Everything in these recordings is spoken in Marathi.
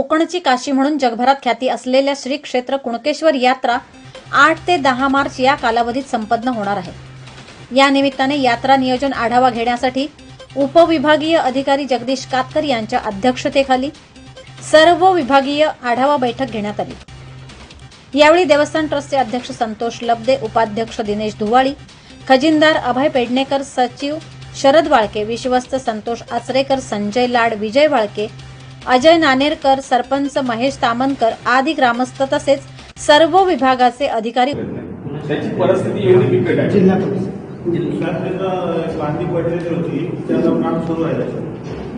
कोकणची काशी म्हणून जगभरात ख्याती असलेल्या श्री क्षेत्र कुणकेश्वर यात्रा आठ ते दहा मार्च या कालावधीत संपन्न होणार आहे. या निमित्ताने यात्रा नियोजन आढावा घेण्यासाठी उपविभागीय अधिकारी जगदीश कातकर यांच्या अध्यक्षतेखाली सर्व विभागीय आढावा बैठक घेण्यात आली. यावेळी देवस्थान ट्रस्टचे अध्यक्ष संतोष लबदे उपाध्यक्ष दिनेश धुवाळी खजिनदार अभय पेडणेकर सचिव शरद वाळके विश्वस्त संतोष आचरेकर संजय लाड विजय वाळके अजय नानेरकर सरपंच महेश तामनकर आदी ग्रामस्थ तसेच सर्व विभागाचे अधिकारी त्याची परिस्थिती एवढी बिकट आहे. जिल्हा पडलेली होती त्याचं काम सुरू आहे.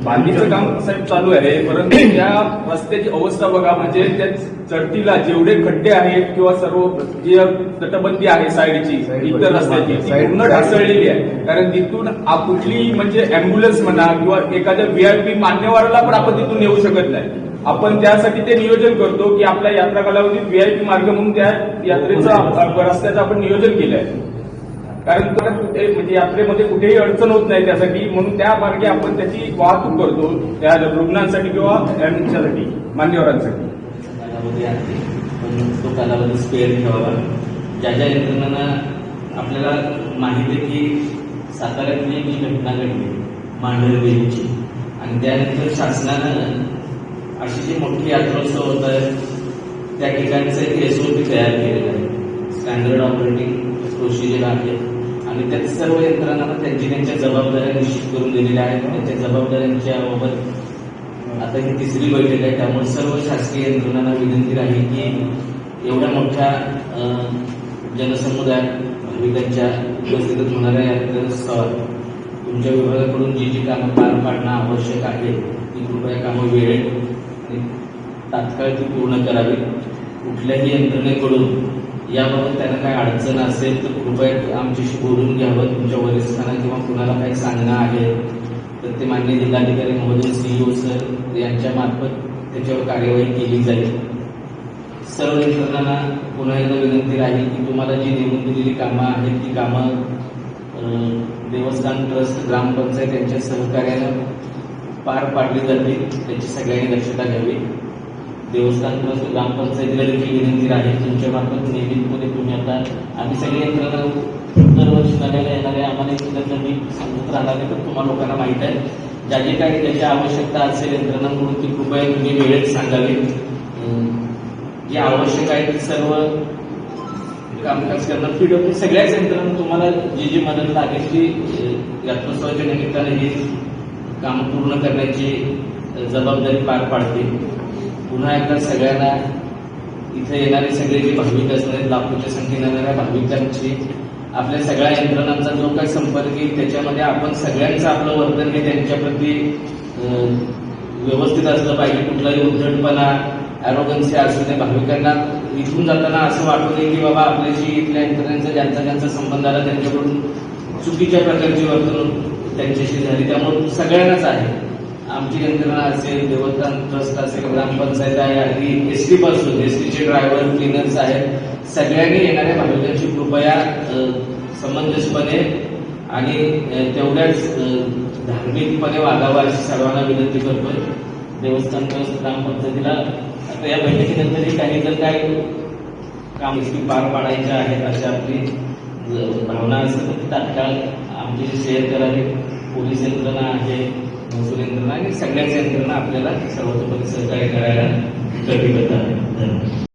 बांधणीचं काम साहेब चालू आहे परंतु या रस्त्याची अवस्था बघा म्हणजे त्या चढतीला जेवढे खड्डे आहेत किंवा सर्व जी तटबंदी आहे साईडची इतर रस्त्याची ती पूर्ण ढासळलेली आहे. कारण तिथून आप- कुठली म्हणजे अँब्युलन्स म्हणा किंवा एखाद्या व्हीआयपी मान्यवराला पण आपण तिथून येऊ शकत नाही. आपण त्यासाठी ते नियोजन करतो की आपल्या यात्रा कालावधीत व्हीआयपी मार्ग म्हणून त्या यात्रेचा रस्त्याचं आपण नियोजन केलं आहे कारण परत कुठे म्हणजे यात्रेमध्ये कुठेही अडचण होत नाही त्यासाठी. म्हणून त्या मार्गे आपण त्याची वाहतूक करतो त्या रुग्णांसाठी किंवा यांच्यासाठी मान्यवरांसाठी. पण तो कालावधी स्पेअर ठेवावा ज्या ज्या यंत्रणांना आपल्याला माहिती आहे की साताऱ्यातली जी घटना घडली मांढरवेलीची आणि त्यानंतर शासनानं अशी जी मोठी यात्रोत्सव होत आहे त्या ठिकाणचं एक एसओपी तयार केलेलं आहे प्रोसिजर आणि त्यात सर्व यंत्रणांना त्यांची त्यांच्या जबाबदाऱ्या निश्चित करून दिलेल्या आहेत. त्यांच्या जबाबदाऱ्यांच्या बाबत आता ही तिसरी बैठक आहे. त्यामुळे सर्व शासकीय यंत्रणांना विनंती राहील की एवढ्या मोठ्या जनसमुदायात भाविकांच्या उपस्थितीत होणाऱ्या यात्रोत्सवात तुमच्या विभागाकडून जी जी कामं पार पाडणं आवश्यक आहे ती कृपया कामं वेळेत आणि तात्काळ ती पूर्ण करावी. कुठल्याही यंत्रणेकडून याबाबत त्यांना काय अडचण असेल तर कृपया आमच्याशी बोलून घ्यावं तुमच्या वरिष्ठांना किंवा कुणाला काही सांगणं आहे तर ते मान्य जिल्हाधिकारी महोदय सीईओ सर यांच्या मार्फत त्याच्यावर कार्यवाही केली जाईल. सर्व यंत्रणांना पुन्हा एकदा विनंती राहील की तुम्हाला जी नेमून दिलेली कामं आहेत ती कामं देवस्थान ट्रस्ट ग्रामपंचायत यांच्या सहकार्यानं पार पाडली जातील त्याची सगळ्यांनी दक्षता घ्यावी. देवस्थान ट्रस्ट ग्रामपंचायतीला देखील विनंती राहील तुमच्या मार्फत नियमितपणे तुम्ही आता आम्ही सगळे यंत्रणा दरवर्षी नव्याला येणारे आम्हाला एकदा मी सांगत राहणार आहे तर तुम्हाला लोकांना माहीत आहे. ज्या जे काही त्याची आवश्यकता असेल यंत्रणांकडून ती कृपया तुम्ही वेळेत सांगावी. जे आवश्यक आहे ते सर्व कामकाज करणार पीडब्ल्यू सगळ्याच यंत्रणा तुम्हाला जी जी मदत लागेल ती यात्रोत्सवाच्या निमित्ताने हे कामं पूर्ण करण्याची जबाबदारी पार पाडते. पुन्हा एकदा सगळ्यांना इथे येणारे सगळे जे भाविक असणार लाखोच्या संख्येने येणाऱ्या भाविकांची आपल्या सगळ्या यंत्रणांचा जो काही संपर्क येईल त्याच्यामध्ये आपण सगळ्यांचं आपलं वर्तन हे त्यांच्याप्रती व्यवस्थित असलं पाहिजे. कुठलाही उद्धटपणा ॲरोगन्सी असू नये. भाविकांना इथून जाताना असं वाटू नये की बाबा आपल्याशी इथल्या यंत्रणेचा ज्यांचा ज्यांचा संबंध आला त्यांच्याकडून चुकीच्या प्रकारची वर्तणूक त्यांच्याशी झाली. त्यामुळे सगळ्यांनाच आहे. आमची यंत्रणा असेल देवस्थान ट्रस्ट असेल ग्रामपंचायत आहे आणि एस टी पासून एस टीचे ड्रायव्हर क्लिनर्स आहेत सगळ्यांनी येणाऱ्या भाविकांची कृपया समंजसपणे आणि तेवढ्याच धार्मिकपणे वागावं अशी सर्वांना विनंती करतोय. देवस्थान ट्रस्ट ग्रामपंचायतीला आता या बैठकीनंतरही काही जर काही काम पार पाडायच्या आहेत अशी आपली भावना असेल तर ती तात्काळ आमची शेअर करावी पोलीस यंत्रणा आहे महसूल यंत्रणा आणि सगळ्याच यंत्रणा आपल्याला सर्वतोपरी सहकार्य करायला कटिबद्ध आहे धन्यवाद.